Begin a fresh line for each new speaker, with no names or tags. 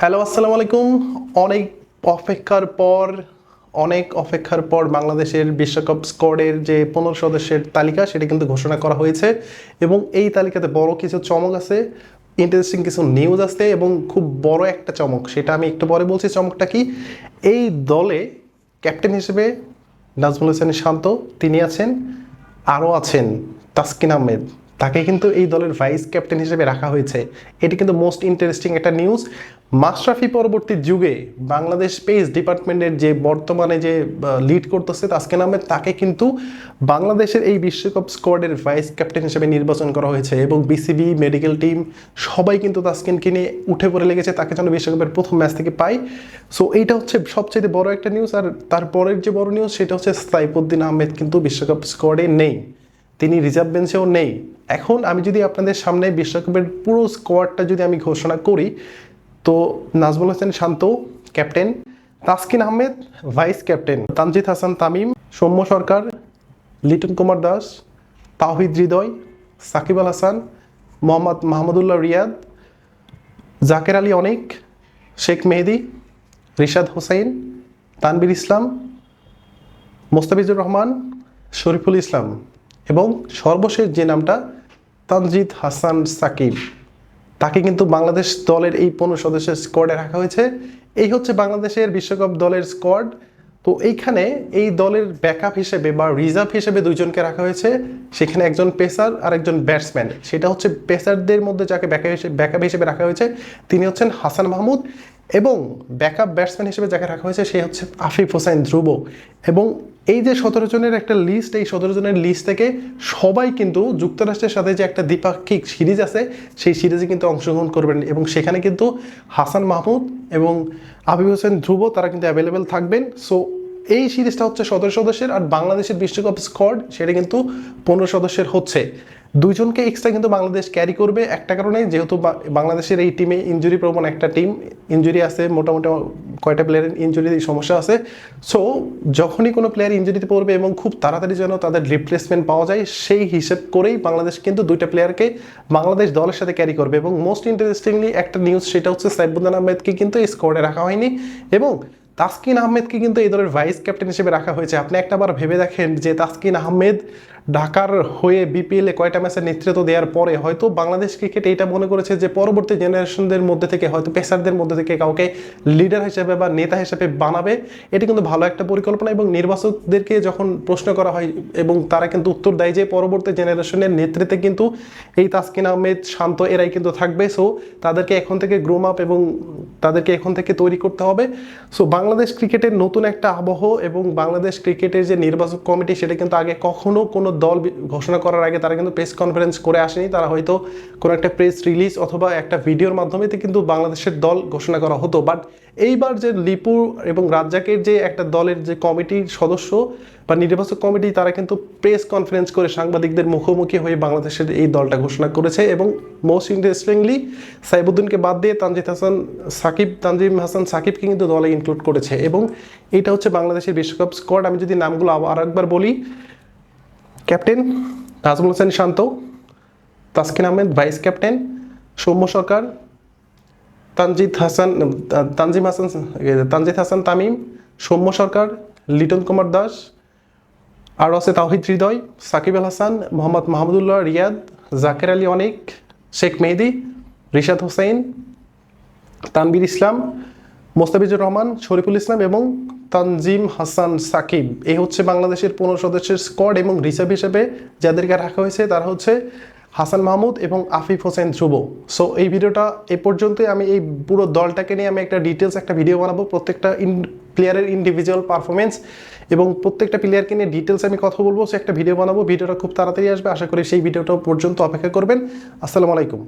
Hello, আসসালামু আলাইকুম। অনেক অপেক্ষার পর, অনেক অপেক্ষার পর বাংলাদেশের বিশ্বকাপ স্কোয়াডের যে পনেরো সদস্যের তালিকা, সেটা কিন্তু ঘোষণা করা হয়েছে। এবং এই তালিকাতে বড় কিছু চমক আছে ইন্টারেস্টিং কিছু নিউজ আছে, এবং খুব বড় একটা চমক, সেটা আমি একটু পরে বলছি চমকটা কি? এই দলে ক্যাপ্টেন হিসেবে নাজমুল হোসেন শান্ত, তিনি আছেন, আরও আছেন তাসকিন আহমেদ। তাকে কিন্তু এই দলের ভাইস ক্যাপ্টেন হিসেবে রাখা হয়েছে। এটি কিন্তু মোস্ট ইন্টারেস্টিং একটা নিউজ মাশরাফি পরবর্তী যুগে বাংলাদেশ পেস ডিপার্টমেন্টের যে বর্তমানে যে লিড করতেছে তাসকিন আহমেদ তাকে কিন্তু বাংলাদেশের এই বিশ্বকাপ স্কোয়াডের ভাইস ক্যাপ্টেন হিসেবে নির্বাচন করা হয়েছে এবং বিসিবি মেডিকেল টিম সবাই কিন্তু তাসকিনকে নিয়ে উঠে পড়ে লেগেছে, তাকে যেন বিশ্বকাপের প্রথম ম্যাচ থেকে পাই সো এইটা হচ্ছে সবচেয়ে বড় একটা নিউজ আর তারপরের যে বড় নিউজ সেটা হচ্ছে সাইফুদ্দিন আহমেদ কিন্তু বিশ্বকাপ স্কোয়াডে নেই। তিনি রিজার্ভ বেঞ্চেও নেই। এখন আমি যদি আপনাদের সামনে বিশ্বকাপের পুরো স্কোয়াডটা যদি আমি ঘোষণা করি, তো Najmul Hossain Shanto captain Taskin Ahmed vice captain Tanzid Hasan Tamim, Soumya Sarkar, Liton Kumar Das, Towhid Hridoy, Shakib আল হাসান, মোহাম্মদ মাহমুদুল্লাহ রিয়াদ, জাকের আলী অনিক, শেখ মেহেদি, রিশাদ হোসাইন তানবির ইসলাম, মোস্তাফিজুর রহমান, শরীফুল ইসলাম। এবং সর্বশেষ যে নামটা, তানজিদ হাসান সাকিব। তাকে কিন্তু বাংলাদেশ দলের এই পনেরো সদস্যের স্কোয়াডে রাখা হয়েছে। এই হচ্ছে বাংলাদেশের বিশ্বকাপ দলের স্কোয়াড তো এইখানে এই দলের ব্যাকআপ হিসেবে বা রিজার্ভ হিসেবে দুইজনকে রাখা হয়েছে। সেখানে একজন পেসার আর একজন ব্যাটসম্যান সেটা হচ্ছে পেসারদের মধ্যে যাকে ব্যাকআপ হিসেবে ব্যাকআপ হিসেবে রাখা হয়েছে, তিনি হচ্ছেন হাসান মাহমুদ। এবং ব্যাকআপ ব্যাটসম্যান হিসেবে যাকে রাখা হয়েছে, সে হচ্ছে আফিফ হোসেন ধ্রুব। এবং এই যে সতেরো জনের একটা লিস্ট এই সতেরো জনের লিস্ট থেকে সবাই কিন্তু যুক্তরাষ্ট্রের সাথে যে একটা দ্বিপাক্ষিক সিরিজ আছে, সেই সিরিজে কিন্তু অংশগ্রহণ করবেন। এবং সেখানে কিন্তু হাসান মাহমুদ এবং আবিব হোসেন ধ্রুব, তারা কিন্তু অ্যাভেলেবেল থাকবেন। সো এই সিরিজটা হচ্ছে সতেরো সদস্যের আর বাংলাদেশের বিশ্বকাপ স্কোয়াড সেটা কিন্তু পনেরো সদস্যের হচ্ছে। দুইজনকে এক্সট্রা কিন্তু বাংলাদেশ ক্যারি করবে একটা কারণে, যেহেতু বাংলাদেশের এই টিমে ইঞ্জুরি প্রবণ একটা টিম ইঞ্জুরি আছে, মোটামুটি কয়টা প্লেয়ারের ইঞ্জুরির সমস্যা আছে? সো যখনই কোনো প্লেয়ার ইঞ্জুরিতে পড়বে এবং খুব তাড়াতাড়ি যেন তাদের রিপ্লেসমেন্ট পাওয়া যায়, সেই হিসেব করেই বাংলাদেশ কিন্তু দুইটা প্লেয়ারকে বাংলাদেশ দলের সাথে ক্যারি করবে। এবং মোস্ট ইন্টারেস্টিংলি একটা নিউজ সেটা হচ্ছে সাইবুদ্দিন আহমেদকে কিন্তু এই স্কোয়াডে রাখা হয়নি এবং তাসকিন আহমেদকে কিন্তু এই দলের ভাইস ক্যাপ্টেন হিসেবে রাখা হয়েছে। আপনি একটা বার ভেবে দেখেন যে তাসকিন আহমেদ ঢাকার হয়ে বিপিএলে কয়টা ম্যাচের নেতৃত্ব দেওয়ার পরে হয়তো বাংলাদেশ ক্রিকেট এইটা মনে করেছে যে পরবর্তী জেনারেশনদের মধ্যে থেকে, হয়তো পেসারদের মধ্যে থেকে কাউকে লিডার হিসেবে বা নেতা হিসেবে বানাবে। এটি কিন্তু ভালো একটা পরিকল্পনা এবং নির্বাচকদেরকে যখন প্রশ্ন করা হয় এবং তারা কিন্তু উত্তর দেয় যে পরবর্তী জেনারেশনের নেতৃত্বে কিন্তু এই তাসকিন আহমেদ, শান্ত এরাই কিন্তু থাকবে। সো তাদেরকে এখন থেকে গ্রোম আপ এবং তাদেরকে এখন থেকে তৈরি করতে হবে। সো বাংলাদেশ ক্রিকেটের নতুন একটা আবহ এবং বাংলাদেশ ক্রিকেটের যে নির্বাচক কমিটি, সেটা কিন্তু আগে কখনো কোনো দল ঘোষণা করার আগে তারা কিন্তু প্রেস কনফারেন্স করে আসেনি। তারা হয়তো কোনো একটা প্রেস রিলিজ অথবা একটা ভিডিওর মাধ্যমে তো কিন্তু বাংলাদেশের দল ঘোষণা করা হতো। বাট এইবার যে লিপু এবং রাজ্জাকের যে একটা দলের যে কমিটির সদস্য বা নির্বাচক কমিটি, তারা কিন্তু প্রেস কনফারেন্স করে সাংবাদিকদের মুখোমুখি হয়ে বাংলাদেশের এই দলটা ঘোষণা করেছে এবং মোস্ট ইন্টারেস্টিংলি সাইবুদ্দিনকে বাদ দিয়ে তানজিদ হাসান সাকিব, তানজিম হাসান সাকিবকে কিন্তু দলে ইনক্লুড করেছে। এবং এটা হচ্ছে বাংলাদেশের বিশ্বকাপ স্কোয়াড আমি যদি নামগুলো আবার আরেকবার বলি captain Najmul Hossain Shanto, Taskin Ahmed vice captain, Soumya Sarkar, Tanzid Hasan, Tanzim Hasan, Tanzid Hasan Tamim, Soumya Sarkar, Liton Kumar Das, আর আছে তাওহিদ হৃদয়, সাকিব আল হাসান, মোহাম্মদ মাহমুদুল্লাহ, রিয়াদ, জাকের আলী অনিক, শেখ মেহেদি, রিশাদ হোসেন তানবির ইসলাম, মোস্তাফিজুর রহমান, শরীফুল ইসলাম এবং তানজিম হাসান সাকিব। এই হচ্ছে বাংলাদেশের পনেরো সদস্যের স্কোয়াড এবং রিসার্ভ হিসেবে যাদেরকে রাখা হয়েছে তারা হচ্ছে হাসান মাহমুদ এবং আফিফ হোসেন ধ্রুব। সো এই ভিডিওটা এ পর্যন্তই। আমি এই পুরো দলটাকে নিয়ে আমি একটা ডিটেলস একটা ভিডিও বানাবো, প্রত্যেকটা ইন প্লেয়ারের ইন্ডিভিজুয়াল পারফরমেন্স এবং প্রত্যেকটা প্লেয়ারকে নিয়ে ডিটেলস আমি কথা বলব, সে একটা ভিডিও বানাবো। ভিডিওটা খুব তাড়াতাড়ি আসবে। আশা করি সেই ভিডিওটা পর্যন্ত অপেক্ষা করবেন। আসসালামু আলাইকুম।